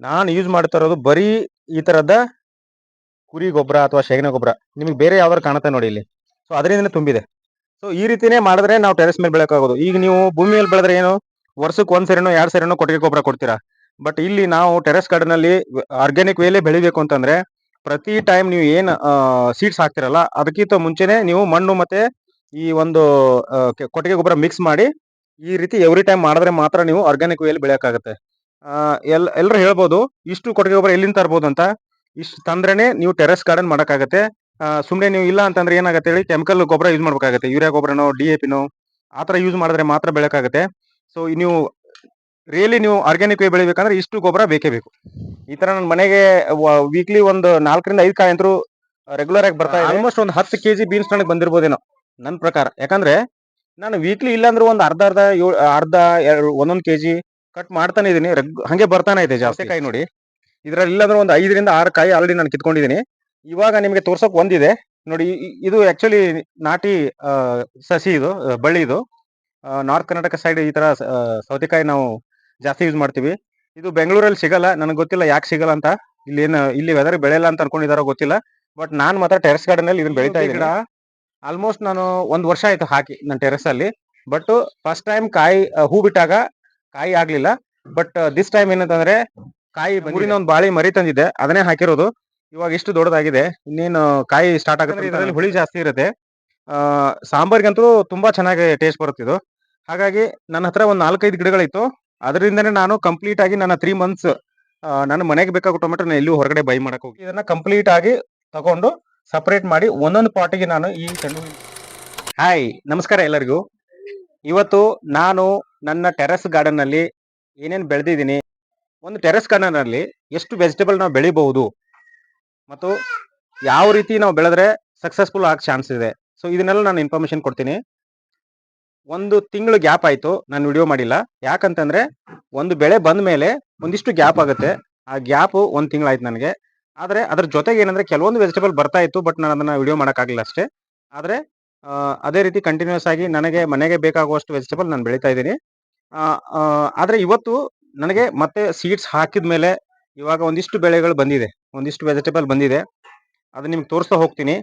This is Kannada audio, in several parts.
ನಾನು ಯೂಸ್ ಮಾಡ್ತಾ ಇರೋದು ಬರೀ ಈ ತರದ ಕುರಿ ಗೊಬ್ಬರ ಅಥವಾ ಶೇಗನ ಗೊಬ್ಬರ. ನಿಮಗೆ ಬೇರೆ ಯಾವ್ದಾರು ಕಾಣುತ್ತೆ ನೋಡಿ ಇಲ್ಲಿ. ಸೊ ಅದರಿಂದನೇ ತುಂಬಿದೆ. ಸೊ ಈ ರೀತಿನೇ ಮಾಡಿದ್ರೆ ನಾವು ಟೆರೆಸ್ ಮೇಲೆ ಬೆಳಕಾಗೋದು ಈಗ ನೀವು ಭೂಮಿ ಮೇಲೆ ಬೆಳೆದ್ರೆ ಏನು? ವರ್ಷಕ್ಕೆ ಒಂದು ಸರಿನೋ, ಎರಡು ಸರಿನೋ ಕೊಟ್ಟಿಗೆ ಗೊಬ್ಬರ ಕೊಡ್ತೀರಾ? ಬಟ್ ಇಲ್ಲಿ ನಾವು ಟೆರೆಸ್ ಗಾರ್ಡನ್ ಅಲ್ಲಿ ಆರ್ಗ್ಯಾನಿಕ್ ವೇಲೆ ಬೆಳಿಬೇಕು ಅಂತಂದ್ರೆ ಪ್ರತಿ ಟೈಮ್ ನೀವು ಏನು ಸೀಡ್ಸ್ ಹಾಕ್ತಿರಲ್ಲ, ಅದಕ್ಕಿಂತ ಮುಂಚೆನೆ ನೀವು ಮಣ್ಣು ಮತ್ತೆ ಈ ಒಂದು ಕೊಟ್ಟಿಗೆ ಗೊಬ್ಬರ ಮಿಕ್ಸ್ ಮಾಡಿ ಈ ರೀತಿ ಎವ್ರಿ ಟೈಮ್ ಮಾಡಿದ್ರೆ ಮಾತ್ರ ನೀವು ಆರ್ಗ್ಯಾನಿಕ್ ವೇಲಿ ಬೆಳೆಯಕ್ಕಾಗತ್ತೆ. ಎಲ್ ಎಲ್ಲರೂ ಹೇಳ್ಬೋದು, ಇಷ್ಟು ಕೊಟ್ಟಿಗೆ ಗೊಬ್ಬರ ಎಲ್ಲಿಂದ ತರ್ಬೋದು ಅಂತ. ಇಷ್ಟು ತಂದ್ರೇನೆ ನೀವು ಟೆರೆಸ್ ಗಾರ್ಡನ್ ಮಾಡೋಕ್ಕಾಗತ್ತೆ. ಸುಮ್ಮನೆ ನೀವು ಇಲ್ಲ ಅಂತಂದ್ರೆ ಏನಾಗುತ್ತೆ ಹೇಳಿ, ಕೆಮಿಕಲ್ ಗೊಬ್ಬರ ಯೂಸ್ ಮಾಡ್ಬೇಕಾಗತ್ತೆ. ಯೂರಿಯಾ ಗೊಬ್ಬರನೋ, ಡಿ ಎ ಪಿನೋ, ಆ ಯೂಸ್ ಮಾಡಿದ್ರೆ ಮಾತ್ರ ಬೆಳಕಾಗತ್ತೆ. ಸೊ, ನೀವು ರಿಯಲಿ ನೀವು ಆರ್ಗ್ಯಾನಿಕ್ ವೇ ಬೆಳಿಬೇಕಂದ್ರೆ ಇಷ್ಟು ಗೊಬ್ಬರ ಬೇಕೇ ಬೇಕು. ಈ ತರ ನನ್ನ ಮನೆಗೆ ವೀಕ್ಲಿ ಒಂದು ನಾಲ್ಕರಿಂದ ಐದು ಕಾಯಿ ಅಂತರೂ ರೆಗ್ಯುಲರ್ ಆಗಿ ಬರ್ತಾ ಆಲ್ಮೋಸ್ಟ್ ಒಂದು ಹತ್ತು ಕೆಜಿ ಬೀನ್ಸ್ ನನಗೆ ಬಂದಿರ್ಬೋದೇನೋ, ನನ್ನ ಪ್ರಕಾರ. ಯಾಕಂದ್ರೆ ನಾನು ವೀಕ್ಲಿ ಇಲ್ಲಾಂದ್ರೂ ಒಂದು ಅರ್ಧ ಅರ್ಧ ಏಳ್- ಅರ್ಧ ಒಂದೊಂದು ಕೆಜಿ ಕಟ್ ಮಾಡ್ತಾನೆ ಇದೀನಿ. ರೆಗ್ ಹಂಗೆ ಬರ್ತಾನೆ ಇದೆ ಜಾಸ್ತಿ. ಕಾಯಿ ನೋಡಿ. ಇದ್ರಲ್ಲಿ ಇಲ್ಲಾಂದ್ರೆ ಒಂದು ಐದರಿಂದ ಆರು ಕಾಯಿ ಆಲ್ರೆಡಿ ನಾನು ಕಿತ್ಕೊಂಡಿದ್ದೀನಿ ಇವಾಗ ನಿಮಗೆ ತೋರ್ಸೋಕ್ ಒಂದಿದೆ. ನೋಡಿ ಇದು ಆಕ್ಚುಲಿ ನಾಟಿ ಸಸಿ ಇದು ಬಳ್ಳಿ ಇದು. ನಾರ್ತ್ ಕರ್ನಾಟಕ ಸೈಡ್ ಈ ತರ ಸೌತೆಕಾಯಿ ನಾವು ಜಾಸ್ತಿ ಯೂಸ್ ಮಾಡ್ತೀವಿ. ಇದು ಬೆಂಗಳೂರಲ್ಲಿ ಸಿಗಲ್ಲ. ನನಗೆ ಗೊತ್ತಿಲ್ಲ ಯಾಕೆ ಸಿಗಲ್ಲ ಅಂತ. ಇಲ್ಲಿ ಏನು ಇಲ್ಲಿ ವೆದರ್ ಬೆಳೆಯಲ್ಲ ಅಂತ ಅನ್ಕೊಂಡಿದಾರೋ ಗೊತ್ತಿಲ್ಲ. ಬಟ್ ನಾನ್ ಮಾತ್ರ ಟೆರೆಸ್ ಗಾರ್ಡನ್ ಅಲ್ಲಿ ಇದನ್ನ ಬೆಳಿತಾ ಇದ್ದೀನಿ ಆಲ್ಮೋಸ್ಟ್ ನಾನು ಒಂದ್ ವರ್ಷ ಆಯ್ತು ಹಾಕಿ ನನ್ನ ಟೆರೆಸ್ ಅಲ್ಲಿ. ಬಟ್ ಫಸ್ಟ್ ಟೈಮ್ ಕಾಯಿ ಹೂ ಬಿಟ್ಟಾಗ ಕಾಯಿ ಆಗ್ಲಿಲ್ಲ ಬಟ್ ದಿಸ್ ಟೈಮ್ ಏನಂತಂದ್ರೆ ಕಾಯಿ ಊರಿನ ಒಂದು ಬಾಳಿ ಮರಿ ತಂದಿದ್ದೆ ಅದನ್ನೇ ಹಾಕಿರೋದು. ಇವಾಗ ಇಷ್ಟು ದೊಡ್ಡದಾಗಿದೆ. ಇನ್ನೇನು ಕಾಯಿ ಸ್ಟಾರ್ಟ್ ಆಗುತ್ತೆ ಇದರಲ್ಲಿ ಹುಳಿ ಜಾಸ್ತಿ ಇರುತ್ತೆ. ಆ, ಸಾಂಬಾರ್ಗಂತೂ ತುಂಬಾ ಚೆನ್ನಾಗಿ ಟೇಸ್ಟ್ ಬರುತ್ತೆ ಇದು. ಹಾಗಾಗಿ ನನ್ನ ಹತ್ರ ಒಂದು ನಾಲ್ಕೈದು ಗಿಡಗಳಿತ್ತು. ಅದರಿಂದನೇ ನಾನು ಕಂಪ್ಲೀಟ್ ಆಗಿ ನನ್ನ ತ್ರೀ ಮಂತ್ಸ್ ನನ್ನ ಮನೆಗೆ ಬೇಕಾಗೋ ಟೊಮೆಟೊ ಎಲ್ಲೂ ಹೊರಗಡೆ ಬೈ ಮಾಡಕ್ಕೆ ಹೋಗಿ ಇದನ್ನ ಕಂಪ್ಲೀಟ್ ಆಗಿ ತಗೊಂಡು ಸಪ್ರೇಟ್ ಮಾಡಿ ಒಂದೊಂದು ಪಾಟಿಗೆ ನಾನು ಈ ಚೆಂಡು ಹಾಯ್ ನಮಸ್ಕಾರ ಎಲ್ಲರಿಗೂ. ಇವತ್ತು ನಾನು ನನ್ನ ಟೆರೆಸ್ ಗಾರ್ಡನ್ ಅಲ್ಲಿ ಏನೇನು ಬೆಳೆದಿದ್ದೀನಿ, ಒಂದು ಟೆರೆಸ್ ಗಾರ್ಡನ್ ಅಲ್ಲಿ ಎಷ್ಟು ವೆಜಿಟೇಬಲ್ ನಾವು ಬೆಳಿಬಹುದು, ಮತ್ತು ಯಾವ ರೀತಿ ನಾವು ಬೆಳೆದ್ರೆ ಸಕ್ಸಸ್ಫುಲ್ ಆಗ ಚಾನ್ಸ್ ಇದೆ. ಸೊ ಇದನ್ನೆಲ್ಲ ನಾನು ಇನ್ಫಾರ್ಮೇಶನ್ ಕೊಡ್ತೀನಿ. ಒಂದು ತಿಂಗಳು ಗ್ಯಾಪ್ ಆಯ್ತು, ನಾನು ವಿಡಿಯೋ ಮಾಡಿಲ್ಲ. ಯಾಕಂತಂದ್ರೆ ಒಂದು ಬೆಳೆ ಬಂದ ಮೇಲೆ ಒಂದಿಷ್ಟು ಗ್ಯಾಪ್ ಆಗುತ್ತೆ. ಆ ಗ್ಯಾಪ್ ಒಂದು ತಿಂಗಳಾಯ್ತು ನನಗೆ. ಆದ್ರೆ ಅದ್ರ ಜೊತೆಗೆ ಏನಂದ್ರೆ ಕೆಲವೊಂದು ವೆಜಿಟೇಬಲ್ ಬರ್ತಾ ಇತ್ತು ಬಟ್ ನಾನು ಅದನ್ನ ವಿಡಿಯೋ ಮಾಡೋಕ್ಕಾಗಲಿಲ್ಲ ಅಷ್ಟೇ. ಆದ್ರೆ ಅದೇ ರೀತಿ ಕಂಟಿನ್ಯೂಸ್ ಆಗಿ ನನಗೆ ಮನೆಗೆ ಬೇಕಾಗುವಷ್ಟು ವೆಜಿಟೇಬಲ್ ನಾನು ಬೆಳೀತಾ ಇದ್ದೀನಿ. ಆದ್ರೆ ಇವತ್ತು ನನಗೆ ಮತ್ತೆ ಸೀಡ್ಸ್ ಹಾಕಿದ ಮೇಲೆ ಇವಾಗ ಒಂದಿಷ್ಟು ಬೆಳೆಗಳು ಬಂದಿದೆ. ಒಂದಿಷ್ಟು ವೆಜಿಟೇಬಲ್ ಬಂದಿದೆ. ಅದನ್ನ ನಿಮ್ಗೆ ತೋರಿಸ್ತಾ ಹೋಗ್ತೀನಿ.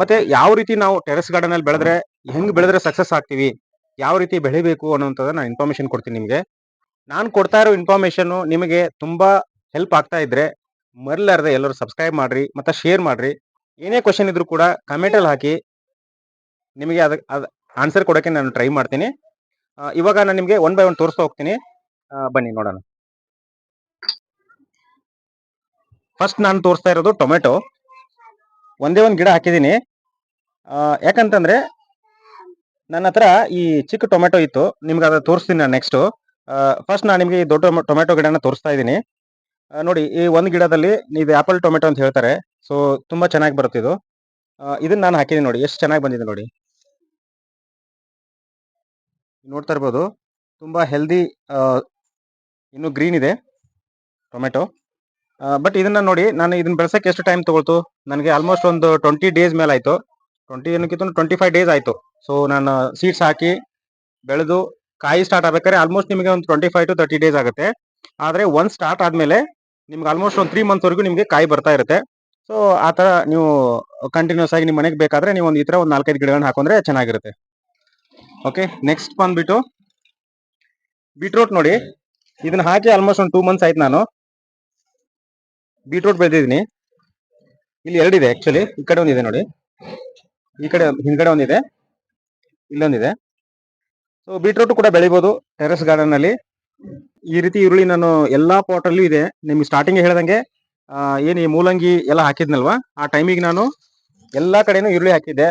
ಮತ್ತೆ ಯಾವ ರೀತಿ ನಾವು ಟೆರೆಸ್ ಗಾರ್ಡನ್ ಅಲ್ಲಿ ಬೆಳೆದ್ರೆ ಹೆಂಗೆ ಬೆಳೆದ್ರೆ ಸಕ್ಸಸ್ ಆಗ್ತೀವಿ, ಯಾವ ರೀತಿ ಬೆಳಿಬೇಕು ಅನ್ನೋಂಥದ್ದು ನಾನು ಇನ್ಫಾರ್ಮೇಶನ್ ಕೊಡ್ತೀನಿ ನಿಮಗೆ. ನಾನು ಕೊಡ್ತಾ ಇರೋ ಇನ್ಫಾರ್ಮೇಶನ್ ನಿಮಗೆ ತುಂಬಾ ಹೆಲ್ಪ್ ಆಗ್ತಾ ಇದ್ರೆ ಮರಲಾರ್ದೆ ಎಲ್ಲರೂ ಸಬ್ಸ್ಕ್ರೈಬ್ ಮಾಡ್ರಿ, ಮತ್ತೆ ಶೇರ್ ಮಾಡ್ರಿ. ಏನೇ ಕ್ವಶನ್ ಇದ್ರೂ ಕೂಡ ಕಮೆಂಟಲ್ಲಿ ಹಾಕಿ ನಿಮಗೆ ಅದಕ್ಕೆ ಅದು ಆನ್ಸರ್ ಕೊಡೋಕ್ಕೆ ನಾನು ಟ್ರೈ ಮಾಡ್ತೀನಿ. ಇವಾಗ ನಾನು ನಿಮಗೆ ಒನ್ ಬೈ ಒನ್ ತೋರಿಸ್ತಾ ಹೋಗ್ತೀನಿ. ಬನ್ನಿ ನೋಡೋಣ. ಫಸ್ಟ್ ನಾನು ತೋರಿಸ್ತಾ ಇರೋದು ಟೊಮೆಟೊ. ಒಂದೇ ಒಂದು ಗಿಡ ಹಾಕಿದ್ದೀನಿ. ಯಾಕಂತಂದ್ರೆ ನನ್ನ ಹತ್ರ ಈ ಚಿಕ್ಕ ಟೊಮೆಟೊ ಇತ್ತು. ನಿಮ್ಗೆ ಅದು ತೋರಿಸ್ತೀನಿ ನಾನು ನೆಕ್ಸ್ಟ್ ಫಸ್ಟ್ ನಾನು ನಿಮಗೆ ಈ ದೊಡ್ಡ ಟೊಮೊ- ಟೊಮೆಟೊ ಗಿಡನ ತೋರಿಸ್ತಾ ಇದ್ದೀನಿ. ನೋಡಿ ಈ ಒಂದು ಗಿಡದಲ್ಲಿ ಇದು ಆಪಲ್ ಟೊಮೆಟೊ ಅಂತ ಹೇಳ್ತಾರೆ. ಸೊ ತುಂಬಾ ಚೆನ್ನಾಗಿ ಬರುತ್ತೆ ಇದು ಆ, ಇದನ್ನ ನಾನು ಹಾಕಿದ್ದೀನಿ ನೋಡಿ. ಎಷ್ಟು ಚೆನ್ನಾಗಿ ಬಂದಿದೆ ನೋಡಿ. ನೋಡ್ತಾ ಇರ್ಬೋದು, ತುಂಬ ಹೆಲ್ದಿ ಇನ್ನು ಗ್ರೀನ್ ಇದೆ ಟೊಮೆಟೊ ಬಟ್ ಇದನ್ನ ನೋಡಿ ನಾನು ಇದನ್ನ ಬೆಳೆಸಕ್ಕೆ ಎಷ್ಟು ಟೈಮ್ ತಗೊಳ್ತು? ನನಗೆ ಆಲ್ಮೋಸ್ಟ್ ಒಂದು ಟ್ವೆಂಟಿ ಡೇಸ್ ಮೇಲೆ ಆಯಿತು. ಟ್ವೆಂಟಿ ಏನಕ್ಕಿಂತ ಟ್ವೆಂಟಿ ಫೈವ್ ಡೇಸ್ ಆಯಿತು. ಸೊ ನಾನು ಸೀಡ್ಸ್ ಹಾಕಿ ಬೆಳೆದು ಕಾಯಿ ಸ್ಟಾರ್ಟ್ ಆಗಬೇಕಾದ್ರೆ ಆಲ್ಮೋಸ್ಟ್ ನಿಮಗೆ ಒಂದು twenty five to thirty days ಆಗುತ್ತೆ. ಆದರೆ ಒನ್ ಸ್ಟಾರ್ಟ್ ಆದಮೇಲೆ ನಿಮ್ಗೆ ಆಲ್ಮೋಸ್ಟ್ ಒಂದು ತ್ರೀ ಮಂತ್ಸ್ ವರೆಗೂ ನಿಮಗೆ ಕಾಯಿ ಬರ್ತಾ ಇರುತ್ತೆ. ಸೊ ಆ ಥರ ನೀವು ಕಂಟಿನ್ಯೂಸ್ ಆಗಿ ನಿಮ್ಮ ಮನೆಗೆ ಬೇಕಾದರೆ ನೀವು ಒಂದು ಈ ಥರ ಒಂದು ನಾಲ್ಕೈದು ಗಿಡಗಳನ್ನ ಹಾಕೊಂಡ್ರೆ ಚೆನ್ನಾಗಿರುತ್ತೆ. ಓಕೆ ನೆಕ್ಸ್ಟ್ ಬಂದ್ಬಿಟ್ಟು ಬೀಟ್ರೂಟ್ ನೋಡಿ. ಇದನ್ನ ಹಾಕಿ ಆಲ್ಮೋಸ್ಟ್ ಒಂದು ಟೂ ಮಂತ್ಸ್ ಆಯ್ತು ನಾನು. ಬೀಟ್ರೂಟ್ ಬೆಳೆದಿದ್ದೀನಿ. ಇಲ್ಲಿ ಎರಡಿದೆ ಆಕ್ಚುಲಿ ಈ ಕಡೆ ಒಂದಿದೆ ನೋಡಿ. ಈ ಕಡೆ ಹಿಂದ್ಗಡೆ ಒಂದಿದೆ. ಇಲ್ಲೊಂದಿದೆ. ಸೊ ಬೀಟ್ರೂಟ್ ಕೂಡ ಬೆಳಿಬೋದು ಟೆರೆಸ್ ಗಾರ್ಡನ್ ಅಲ್ಲಿ. ಈ ರೀತಿ ಈರುಳ್ಳಿ ನಾನು ಎಲ್ಲಾ ಪಾಟ್ ಅಲ್ಲೂ ಇದೆ. ನಿಮ್ಗೆ ಸ್ಟಾರ್ಟಿಂಗ್ ಹೇಳ್ದಂಗೆ ಏನು ಈ ಮೂಲಂಗಿ ಎಲ್ಲ ಹಾಕಿದ್ನಲ್ವಾ? ಆ ಟೈಮಿಗೆ ನಾನು ಎಲ್ಲಾ ಕಡೆನೂ ಈರುಳ್ಳಿ ಹಾಕಿದ್ದೆ.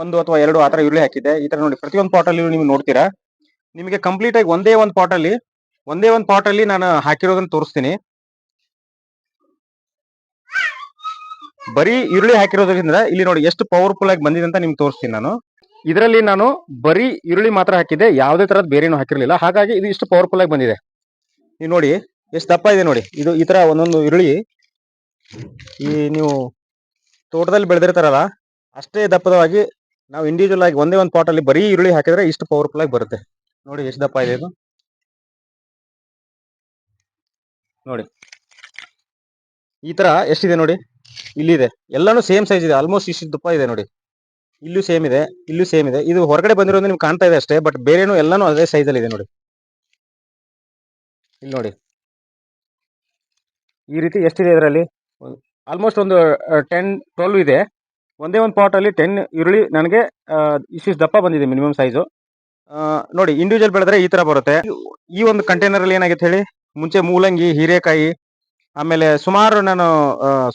ಒಂದು ಅಥವಾ ಎರಡು ಆ ತರ ಈರುಳ್ಳಿ ಹಾಕಿದ್ದೆ. ಈ ತರ ನೋಡಿ, ಪ್ರತಿಯೊಂದು ಪಾಟ್ ಅಲ್ಲಿ ನೀವು ನೋಡ್ತೀರಾ? ನಿಮಗೆ ಕಂಪ್ಲೀಟ್ ಆಗಿ ಒಂದೇ ಒಂದು ಪಾಟ್ ಅಲ್ಲಿ ಒಂದೇ ಒಂದು ಪಾಟ್ ಅಲ್ಲಿ ನಾನು ಹಾಕಿರೋದನ್ನ ತೋರಿಸ್ತೀನಿ. ಬರೀ ಈರುಳ್ಳಿ ಹಾಕಿರೋದ್ರಿಂದ ಇಲ್ಲಿ ನೋಡಿ ಎಷ್ಟು ಪವರ್ಫುಲ್ ಆಗಿ ಬಂದಿದೆ ಅಂತ ನಿಮ್ಗೆ ತೋರಿಸ್ತೀನಿ ನಾನು. ಇದರಲ್ಲಿ ನಾನು ಬರೀ ಈರುಳ್ಳಿ ಮಾತ್ರ ಹಾಕಿದ್ದೆ, ಯಾವುದೇ ತರದ್ ಬೇರೇನು ಹಾಕಿರಲಿಲ್ಲ. ಹಾಗಾಗಿ ಇದು ಇಷ್ಟು ಪವರ್ಫುಲ್ ಆಗಿ ಬಂದಿದೆ. ನೀವು ನೋಡಿ, ಎಷ್ಟು ದಪ್ಪ ಇದೆ ನೋಡಿ. ಇದು ಈ ತರ ಒಂದೊಂದು ಈರುಳ್ಳಿ. ಈ ನೀವು ತೋಟದಲ್ಲಿ ಬೆಳೆದಿರ್ತಾರಲ್ಲ, ಅಷ್ಟೇ ದಪ್ಪದವಾಗಿ ನಾವು ಇಂಡಿವಿಜುವಲ್ ಆಗಿ ಒಂದೇ ಒಂದು ಪಾಟ್ ಅಲ್ಲಿ ಬರೀ ಈರುಳ್ಳಿ ಹಾಕಿದ್ರೆ ಇಷ್ಟು ಪವರ್ಫುಲ್ ಆಗಿ ಬರುತ್ತೆ. ನೋಡಿ ಎಷ್ಟು ದಪ್ಪ ಇದೆ ಇದು. ನೋಡಿ. ಈ ತರ ಎಷ್ಟಿದೆ ನೋಡಿ? ಇಲ್ಲಿದೆ. ಎಲ್ಲಾನು ಸೇಮ್ ಸೈಜ್ ಇದೆ. ಆಲ್ಮೋಸ್ಟ್ ಇಷ್ಟು ದಪ್ಪ ಇದೆ ನೋಡಿ. ಇಲ್ಲೂ ಸೇಮ್ ಇದೆ, ಇಲ್ಲೂ ಸೇಮ್ ಇದೆ. ಇದು ಹೊರಗಡೆ ಬಂದಿರೋದು ನಿಮ್ಗೆ ಕಾಣ್ತಾ ಇದೆ ಅಷ್ಟೇ ಬಟ್ ಬೇರೆನೂ ಎಲ್ಲಾನು ಅದೇ ಸೈಜ್ ಅಲ್ಲಿ ಇದೆ ನೋಡಿ. ಇಲ್ಲಿ ನೋಡಿ. ಈ ರೀತಿ ಎಷ್ಟಿದೆ ಇದರಲ್ಲಿ? ಆಲ್ಮೋಸ್ಟ್ ಒಂದು ಟೆನ್ ಟ್ವೆಲ್ವ್ ಇದೆ. ಒಂದೇ ಒಂದು ಪಾಟಲ್ಲಿ ಟೆನ್ ಈರುಳ್ಳಿ ನನಗೆ ಇಷ್ಟಿಷ್ಟು ದಪ್ಪ ಬಂದಿದೆ ಮಿನಿಮಮ್ ಸೈಜು ನೋಡಿ ಇಂಡಿವಿಜುವಲ್ ಬೆಳೆದ್ರೆ ಈ ಥರ ಬರುತ್ತೆ. ಈ ಒಂದು ಕಂಟೈನರಲ್ಲಿ ಏನಾಗಿತ್ತು ಹೇಳಿ? ಮುಂಚೆ ಮೂಲಂಗಿ, ಹೀರೆಕಾಯಿ, ಆಮೇಲೆ ಸುಮಾರು ನಾನು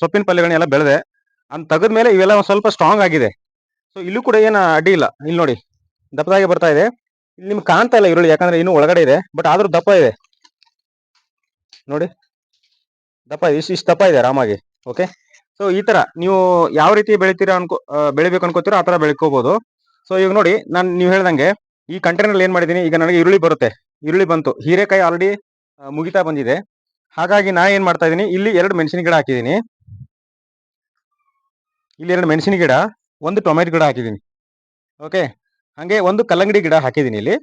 ಸೊಪ್ಪಿನ ಪಲ್ಯಗಳನ್ನೆಲ್ಲ ಬೆಳೆದೆ. ಅನ್ ತೆಗೆದ ಮೇಲೆ ಇವೆಲ್ಲ ಒಂದು ಸ್ವಲ್ಪ ಸ್ಟ್ರಾಂಗ್ ಆಗಿದೆ. ಸೊ ಇಲ್ಲೂ ಕೂಡ ಏನು ಅಡ್ಡಿ ಇಲ್ಲ. ಇಲ್ಲಿ ನೋಡಿ, ದಪ್ಪದಾಗೆ ಬರ್ತಾ ಇದೆ. ಇಲ್ಲಿ ನಿಮ್ಗೆ ಕಾಣ್ತಾ ಇಲ್ಲ ಈರುಳ್ಳಿ, ಯಾಕಂದ್ರೆ ಇನ್ನೂ ಒಳಗಡೆ ಇದೆ ಬಟ್ ಆದರೂ ದಪ್ಪ ಇದೆ. ನೋಡಿ, ದಪ್ಪ ಇದೆ, ಇಷ್ಟು ಇಷ್ಟು ದಪ್ಪ ಇದೆ ಆರಾಮಾಗಿ ಓಕೆ ಸೊ ಈ ತರ ನೀವು ಯಾವ ರೀತಿ ಬೆಳಿತೀರಾ ಅನ್ಕೋ ಬೆಳಿಬೇಕು ಅನ್ಕೋತೀರೋ ಆ ತರ ಬೆಳ್ಕೋಬಹುದು ಸೊ ಈಗ ನೋಡಿ ನಾನು ನೀವು ಹೇಳ್ದಂಗೆ ಈ ಕಂಟೈನರ್ ಏನ್ ಮಾಡಿದೀನಿ ಈಗ ನನಗೆ ಈರುಳ್ಳಿ ಬರುತ್ತೆ. ಈರುಳ್ಳಿ ಬಂತು. ಹೀರೆಕಾಯಿ ಆಲ್ರೆಡಿ ಮುಗಿತಾ ಬಂದಿದೆ. ಹಾಗಾಗಿ ನಾ ಏನ್ ಮಾಡ್ತಾ ಇದ್ದೀನಿ, ಇಲ್ಲಿ ಎರಡು ಮೆಣಸಿನ ಗಿಡ ಹಾಕಿದೀನಿ ಇಲ್ಲಿ ಎರಡು ಮೆಣಸಿನ ಗಿಡ, ಒಂದು ಟೊಮೆಟೊ ಗಿಡ ಹಾಕಿದ್ದೀನಿ. ಓಕೆ ಹಂಗೆ ಒಂದು ಕಲ್ಲಂಗಡಿ ಗಿಡ ಹಾಕಿದ್ದೀನಿ ಇಲ್ಲಿ.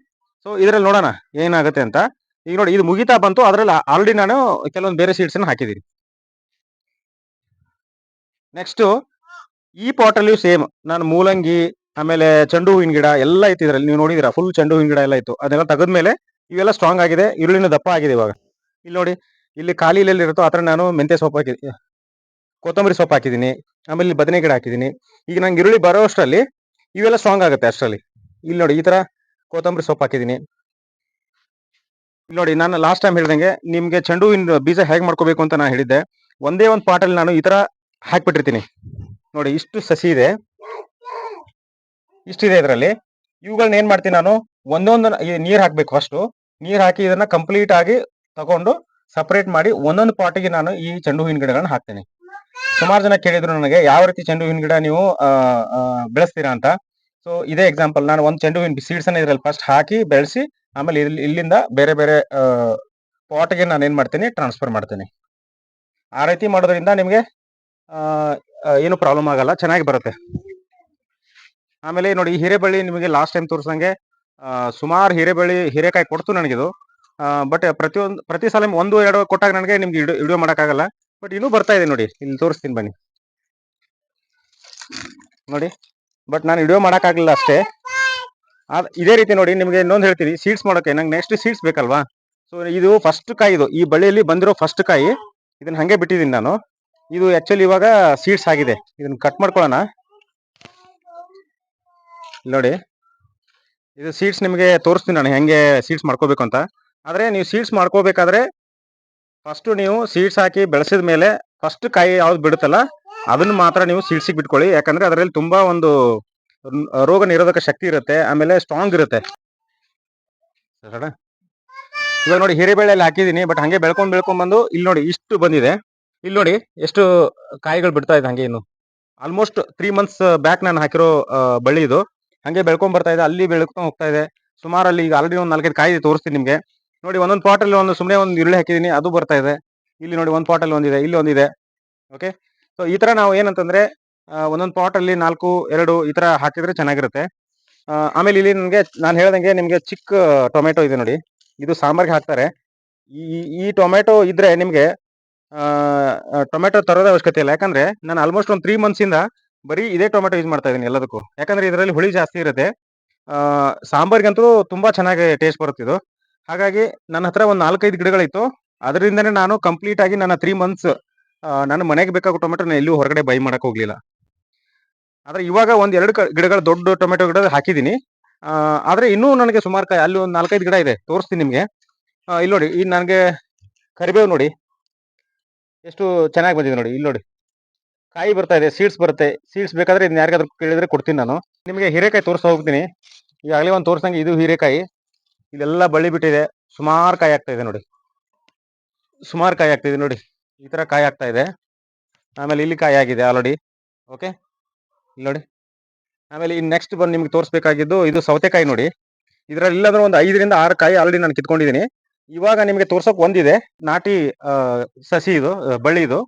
ಸೊ ಇದರಲ್ಲಿ ನೋಡೋಣ ಏನಾಗುತ್ತೆ ಅಂತ. ಈಗ ನೋಡಿ ಇದು ಮುಗಿತಾ ಬಂತು. ಅದರಲ್ಲಿ ಆಲ್ರೆಡಿ ನಾನು ಕೆಲವೊಂದು ಬೇರೆ ಸೀಡ್ಸ್ ಹಾಕಿದ್ದೀನಿ. ನೆಕ್ಸ್ಟ್ ಈ ಪಾಟ್ ಸೇಮ್ ನಾನು ಮೂಲಂಗಿ, ಆಮೇಲೆ ಚೆಂಡು ಹೂವಿನ ಗಿಡ ಎಲ್ಲ ಇತ್ತು ಇದರಲ್ಲಿ. ನೀವು ನೋಡಿದಿರಾ ಫುಲ್ ಚೆಂಡು ಹೂವಿನ ಗಿಡ ಎಲ್ಲ ಇತ್ತು. ಅದೆಲ್ಲ ತೆಗೆದ್ಮೇಲೆ ಇವೆಲ್ಲ ಸ್ಟ್ರಾಂಗ್ ಆಗಿದೆ. ಈರುಳ್ಳಿನ ದಪ್ಪ ಆಗಿದೆ ಇವಾಗ. ಇಲ್ಲಿ ನೋಡಿ, ಇಲ್ಲಿ ಖಾಲಿ ಇಲ್ಲೆಲ್ಲಿ ಇರುತ್ತೋ ಆ ಥರ ನಾನು ಮೆಂತೆ ಸೊಪ್ಪು ಹಾಕಿ, ಕೊತ್ತಂಬರಿ ಸೊಪ್ಪು ಹಾಕಿದ್ದೀನಿ. ಆಮೇಲೆ ಇಲ್ಲಿ ಬದನೆ ಗಿಡ ಹಾಕಿದ್ದೀನಿ. ಈಗ ನಂಗೆ ಈರುಳ್ಳಿ ಬರೋ ಅಷ್ಟರಲ್ಲಿ ಇವೆಲ್ಲ ಸ್ಟ್ರಾಂಗ್ ಆಗುತ್ತೆ ಅಷ್ಟರಲ್ಲಿ. ಇಲ್ಲಿ ನೋಡಿ, ಈ ತರ ಕೊತ್ತಂಬರಿ ಸೊಪ್ಪು ಹಾಕಿದ್ದೀನಿ. ಇಲ್ಲಿ ನೋಡಿ, ನಾನು ಲಾಸ್ಟ್ ಟೈಮ್ ಹೇಳಿದಂಗೆ ನಿಮಗೆ ಚೆಂಡು ಹೂವಿನ ಬೀಜ ಹೇಗೆ ಮಾಡ್ಕೋಬೇಕು ಅಂತ ನಾನು ಹೇಳಿದ್ದೆ. ಒಂದೇ ಒಂದು ಪಾಟಲ್ಲಿ ನಾನು ಈ ತರ ಹಾಕ್ಬಿಟ್ಟಿರ್ತೀನಿ. ನೋಡಿ, ಇಷ್ಟು ಸಸಿ ಇದೆ. ಇಷ್ಟಿದೆ ಇದರಲ್ಲಿ. ಇವುಗಳನ್ನ ಏನ್ ಮಾಡ್ತೀನಿ ನಾನು? ಒಂದೊಂದು ನೀರ್ ಹಾಕ್ಬೇಕು ಫಸ್ಟು ನೀರ್ ಹಾಕಿ ಇದನ್ನ ಕಂಪ್ಲೀಟ್ ಆಗಿ ತಗೊಂಡು ಸಪರೇಟ್ ಮಾಡಿ ಒಂದೊಂದು ಪಾಟಿಗೆ ನಾನು ಈ ಚೆಂಡು ಹೂವಿನ ಗಿಡಗಳನ್ನ ಹಾಕ್ತೇನೆ. ಸುಮಾರು ಜನ ಕೇಳಿದ್ರು ನನಗೆ, ಯಾವ ರೀತಿ ಚೆಂಡು ಹೂವಿನ ಗಿಡ ನೀವು ಬೆಳೆಸ್ತೀರಾ ಅಂತ? ಸೊ ಇದೇ ಎಕ್ಸಾಂಪಲ್ ನಾನು ಒಂದು ಚೆಂಡು ಹೂವಿನ ಸೀಡ್ಸ್ ಅನ್ನ ಇದ್ರಲ್ಲಿ ಫಸ್ಟ್ ಹಾಕಿ ಬೆಳೆಸಿ, ಆಮೇಲೆ ಇಲ್ಲಿ ಇಲ್ಲಿಂದ ಬೇರೆ ಬೇರೆ ಪಾಟ್ಗೆ ನಾನು ಏನ್ ಮಾಡ್ತೀನಿ? ಟ್ರಾನ್ಸ್ಫರ್ ಮಾಡ್ತೀನಿ. ಆ ರೀತಿ ಮಾಡೋದ್ರಿಂದ ನಿಮಗೆ ಏನು ಪ್ರಾಬ್ಲಮ್ ಆಗಲ್ಲ, ಚೆನ್ನಾಗಿ ಬರುತ್ತೆ. ಆಮೇಲೆ ನೋಡಿ ಈ ಹಿರೇಬಳ್ಳಿ ನಿಮಗೆ ಲಾಸ್ಟ್ ಟೈಮ್ ತೋರಿಸಂಗೆ ಸುಮಾರು ಹಿರೇಬಳ್ಳಿ, ಹಿರೇಕಾಯಿ ಕೊಡ್ತು ನನಗಿದು. ಬಟ್ ಪ್ರತಿಯೊಂದು ಪ್ರತಿ ಸಲ ಒಂದು, ಎರಡು ಕೊಟ್ಟಾಗ ನನಗೆ ನಿಮ್ಗೆ ವಿಡಿಯೋ ಮಾಡೋಕ್ಕಾಗಲ್ಲ. ಬಟ್ ಇನ್ನೂ ಬರ್ತಾ ಇದೆ ನೋಡಿ, ಇಲ್ಲಿ ತೋರಿಸ್ತೀನಿ ಬನ್ನಿ. ನೋಡಿ ಬಟ್ ನಾನು ವಿಡಿಯೋ ಮಾಡೋಕ್ಕಾಗಲಿಲ್ಲ ಅಷ್ಟೇ. ಅದು ಇದೇ ರೀತಿ ನೋಡಿ, ನಿಮಗೆ ಇನ್ನೊಂದು ಹೇಳ್ತೀನಿ ಸೀಡ್ಸ್ ಮಾಡೋಕೆ, ನಂಗೆ ನೆಕ್ಸ್ಟ್ ಸೀಡ್ಸ್ ಬೇಕಲ್ವಾ? ಸೊ ಇದು ಫಸ್ಟ್ ಕಾಯಿ ಇದು ಈ ಬಳ್ಳಿಯಲ್ಲಿ ಬಂದಿರೋ ಫಸ್ಟ್ ಕಾಯಿ, ಇದನ್ನ ಹಂಗೆ ಬಿಟ್ಟಿದ್ದೀನಿ ನಾನು. ಇದು ಆಕ್ಚುಲಿ ಇವಾಗ ಸೀಡ್ಸ್ ಆಗಿದೆ. ಇದನ್ನ ಕಟ್ ಮಾಡ್ಕೊಳ್ಳೋಣ. ನೋಡಿ. ಇದು ಸೀಡ್ಸ್ ನಿಮಗೆ ತೋರಿಸ್ತೀನಿ ನಾನು ಹೆಂಗೆ ಸೀಡ್ಸ್ ಮಾಡ್ಕೋಬೇಕು ಅಂತ. ಆದ್ರೆ ನೀವು ಸೀಡ್ಸ್ ಮಾಡ್ಕೋಬೇಕಾದ್ರೆ ಫಸ್ಟ್ ನೀವು ಸೀಡ್ಸ್ ಹಾಕಿ ಬೆಳೆಸಿದ ಮೇಲೆ ಫಸ್ಟ್ ಕಾಯಿ ಯಾವ್ದು ಬಿಡುತ್ತಲ್ಲ, ಅದನ್ನ ಮಾತ್ರ ನೀವು ಸೀಡ್ಸಿಗೆ ಬಿಟ್ಕೊಳ್ಳಿ. ಯಾಕಂದ್ರೆ ಅದರಲ್ಲಿ ತುಂಬಾ ಒಂದು ರೋಗ ನಿರೋಧಕ ಶಕ್ತಿ ಇರುತ್ತೆ, ಆಮೇಲೆ ಸ್ಟ್ರಾಂಗ್ ಇರುತ್ತೆ? ಇವಾಗ ನೋಡಿ, ಹಿರೇಬೇಳೆಯಲ್ಲಿ ಹಾಕಿದ್ದೀನಿ ಬಟ್ ಹಂಗೆ ಬೆಳ್ಕೊಂಡು ಬೆಳ್ಕೊಂಡ್ ಬಂದು ಇಲ್ಲಿ ನೋಡಿ, ಇಷ್ಟು ಬಂದಿದೆ. ಇಲ್ಲಿ ನೋಡಿ ಎಷ್ಟು ಕಾಯಿಗಳು ಬಿಡ್ತಾ ಇದೆ ಹಂಗೆ ಇನ್ನು. ಆಲ್ಮೋಸ್ಟ್ ತ್ರೀ ಮಂತ್ಸ್ ಬ್ಯಾಕ್ ನಾನು ಹಾಕಿರೋ ಬಳ್ಳಿ ಇದು. ಹಂಗೆ ಬೆಳ್ಕೊಂಡ್ ಬರ್ತಾ ಇದೆ, ಅಲ್ಲಿ ಬೆಳ್ಕೊಂಡು ಹೋಗ್ತಾ ಇದೆ. ಸುಮಾರು ಅಲ್ಲಿ ಈಗ ಆಲ್ರೆಡಿ ಒಂದು ನಾಲ್ಕೈದು ಕಾಯಿ ತೋರಿಸ್ತೀನಿ ನಿಮಗೆ. ನೋಡಿ ಒಂದೊಂದು ಪಾಟ್ ಅಲ್ಲಿ ಒಂದು ಸುಮ್ಮನೆ ಒಂದು ಈರುಳ್ಳಿ ಹಾಕಿದ್ದೀನಿ ಅದು ಬರ್ತಾ ಇದೆ. ಇಲ್ಲಿ ನೋಡಿ ಒಂದು ಪಾಟ್ ಅಲ್ಲಿ ಒಂದಿದೆ, ಇಲ್ಲಿ ಒಂದಿದೆ. ಓಕೆ ಸೊ ಈ ತರ ನಾವು ಏನಂತಂದ್ರೆ ಒಂದೊಂದು ಪಾಟ್ ಅಲ್ಲಿ ನಾಲ್ಕು, ಎರಡು ಈ ತರ ಹಾಕಿದ್ರೆ ಚೆನ್ನಾಗಿರುತ್ತೆ. ಆಮೇಲೆ ಇಲ್ಲಿ ನನಗೆ ನಾನು ಹೇಳ್ದಂಗೆ ನಿಮಗೆ ಚಿಕ್ಕ ಟೊಮೆಟೊ ಇದೆ ನೋಡಿ. ಇದು ಸಾಂಬಾರ್ಗೆ ಹಾಕ್ತಾರೆ. ಈ ಈ ಟೊಮೆಟೊ ಇದ್ರೆ ನಿಮ್ಗೆ ಟೊಮೆಟೊ ತರೋದ ಅವಶ್ಯಕತೆ ಇಲ್ಲ. ಯಾಕಂದ್ರೆ ನಾನು ಆಲ್ಮೋಸ್ಟ್ ಒಂದು ತ್ರೀ ಮಂತ್ಸ್ ಇಂದ ಬರೀ ಇದೇ ಟೊಮೆಟೊ ಯೂಸ್ ಮಾಡ್ತಾ ಇದ್ದೀನಿ ಎಲ್ಲದಕ್ಕೂ. ಯಾಕಂದ್ರೆ ಇದರಲ್ಲಿ ಹುಳಿ ಜಾಸ್ತಿ ಇರುತ್ತೆ. ಸಾಂಬಾರಿಗಂತೂ ತುಂಬಾ ಚೆನ್ನಾಗಿ ಟೇಸ್ಟ್ ಬರುತ್ತೆ ಇದು. ಹಾಗಾಗಿ ನನ್ನ ಹತ್ರ ಒಂದು ನಾಲ್ಕೈದು ಗಿಡಗಳಿತ್ತು. ಅದರಿಂದನೇ ನಾನು ಕಂಪ್ಲೀಟ್ ಆಗಿ ನನ್ನ ತ್ರೀ ಮಂತ್ಸ್ ನನ್ನ ಮನೆಗೆ ಬೇಕಾಗೋ ಟೊಮೆಟೊ ನಾನು ಎಲ್ಲೂ ಹೊರಗಡೆ ಬೈ ಮಾಡಕ್ ಹೋಗ್ಲಿಲ್ಲ. ಆದ್ರೆ ಇವಾಗ ಒಂದ್ ಎರಡು ಗಿಡಗಳು ದೊಡ್ಡ ಟೊಮೆಟೊ ಗಿಡ ಹಾಕಿದ್ದೀನಿ. ಆದ್ರೆ ಇನ್ನೂ ನನಗೆ ಸುಮಾರು ಅಲ್ಲಿ ಒಂದು ನಾಲ್ಕೈದು ಗಿಡ ಇದೆ. ತೋರಿಸ್ತೀನಿ ನಿಮಗೆ. ಇಲ್ಲಿ ನೋಡಿ, ಈ ನನಗೆ ಕರಿಬೇವು ನೋಡಿ. ಎಷ್ಟು ಚೆನ್ನಾಗಿ ಬಂದಿದೆ ನೋಡಿ ಇಲ್ಲಿ ನೋಡಿ ಕಾಯಿ ಬರ್ತಾ ಇದೆ ಸೀಡ್ಸ್ ಬರುತ್ತೆ. ಸೀಡ್ಸ್ ಬೇಕಾದ್ರೆ ಇದನ್ನ ಯಾರಿಗಾದ್ರೂ ಕೇಳಿದ್ರೆ ಕೊಡ್ತೀನಿ ನಾನು. ನಿಮಗೆ ಹೀರೆಕಾಯಿ ತೋರಿಸ್ತಾ ಹೋಗ್ತೀನಿ. ಈಗಾಗಲೇ ಒಂದು ತೋರಿಸ್ದಂಗೆ ಇದು ಹೀರೆಕಾಯಿ. ಇದೆಲ್ಲ ಬಳ್ಳಿ ಬಿಟ್ಟಿದೆ. ಸುಮಾರು ಕಾಯಿ ಆಗ್ತಾ ಇದೆ ನೋಡಿ. ಸುಮಾರು ಕಾಯಿ ಆಗ್ತಿದೆ ನೋಡಿ. ಈ ಥರ ಕಾಯಿ ಆಗ್ತಾ ಇದೆ. ಆಮೇಲೆ ಇಲ್ಲಿ ಕಾಯಿ ಆಗಿದೆ ಆಲ್ರೆಡಿ ಓಕೆ ಇಲ್ಲಿ ನೋಡಿ. ಆಮೇಲೆ ಇನ್ನು ನೆಕ್ಸ್ಟ್ ಬಂದು ನಿಮ್ಗೆ ತೋರಿಸ್ಬೇಕಾಗಿದ್ದು ಇದು ಸೌತೆಕಾಯಿ ನೋಡಿ. ಇದರಲ್ಲಿ ಇಲ್ಲಾಂದ್ರೆ ಒಂದು ಐದರಿಂದ ಆರು ಕಾಯಿ ಆಲ್ರೆಡಿ ನಾನು ಕಿತ್ಕೊಂಡಿದ್ದೀನಿ. ಇವಾಗ ನಿಮಗೆ ತೋರ್ಸೋಕ್ ಒಂದಿದೆ. ನಾಟಿ ಸಸಿ ಇದು ಬಳ್ಳಿ ಇದು.